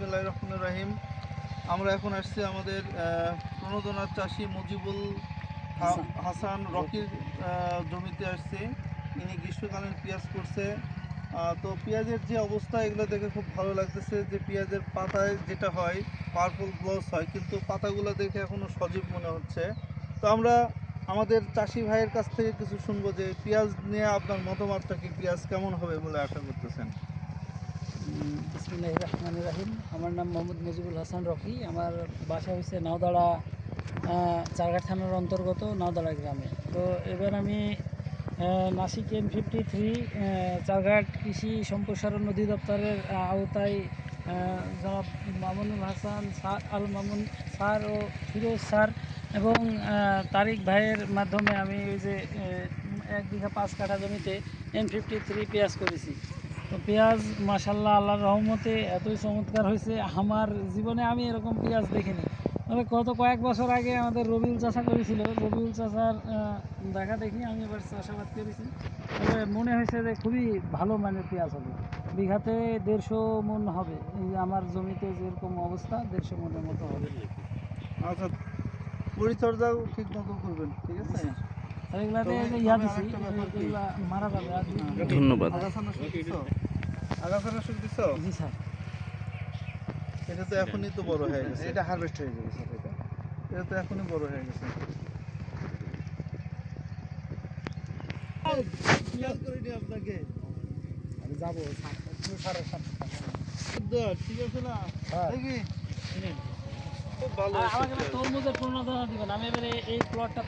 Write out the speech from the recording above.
বিসমিল্লাহ রহমান রাহিম। আমরা এখন আসছি আমাদের প্রণোদনার চাষি মুজিবুল হাসান। রকির জমিতে আসছি। ইনি গ্রীষ্মকালীন পেঁয়াজ করছে। তো পেঁয়াজের যে অবস্থা এগুলো দেখে খুব ভালো লাগতেছে যে পেঁয়াজের পাতায় যেটা হয় পার্পল গ্লস হয় কিন্তু পাতাগুলো দেখে এখনও সজীব মনে হচ্ছে। তো আমরা আমাদের চাষি ভাইয়ের কাছ থেকে কিছু শুনব যে পেঁয়াজ নিয়ে আপনার মতামতটা কি? পেঁয়াজ কেমন হবে বলে আশা করতেছেন? বিসমিল্লাহ রহমান রাহিম। আমার নাম মোহাম্মদ মুজিবুল হাসান রকি। আমার বাসা হচ্ছে নাওদাড়া চারঘাট থানার অন্তর্গত নাওদাড়া গ্রামে। তো এবার আমি Nasik M fifty three Charghat কৃষি সম্প্রসারণ অধিদপ্তরের আওতায় জনাব মামুনুল হাসান স্যার, আল মামুন স্যার ও ফিরোজ স্যার এবং তারিক ভাইয়ের মাধ্যমে আমি ওই যে এক বিঘা পাঁচ কাঠা জমিতে এম ফিফটি থ্রি পেঁয়াজ করেছি। তো পেঁয়াজ মাসাল্লাহ আল্লাহর রহমতে এতই চমৎকার হয়েছে। আমার জীবনে আমি এরকম পেঁয়াজ দেখিনি। তবে গত কয়েক বছর আগে আমাদের রবিউল চাষা করেছিল। রবিউল চাষার দেখা দেখি আমি এবার চাষাবাদ করেছি। তবে মনে হয়েছে যে খুবই ভালো মানের পেঁয়াজ হবে। বিঘাতে দেড়শো মন হবে। এই যে আমার জমিতে যেরকম অবস্থা দেড়শো মনের মতো হবে। আচ্ছা পরিচর্যাও ঠিক মতো করবেন ঠিক আছে? ধন্যবাদ। এটা তো এখনই তো বড় হয়ে গেছে। এটা হারভেস্ট হয়ে যাবে স্যার এটা। এটা তো এখনই বড় হয়ে গেছে। পেঁয়াজ করে দিই আপনাকে। আমি যাব সাড়ে সাতটা ঠিক আছে না? হ্যাঁ। দেখি খুব ভালো আমাকে তরমুজের প্রণোদনা দিবেন। আমি এবারে এই প্লটটা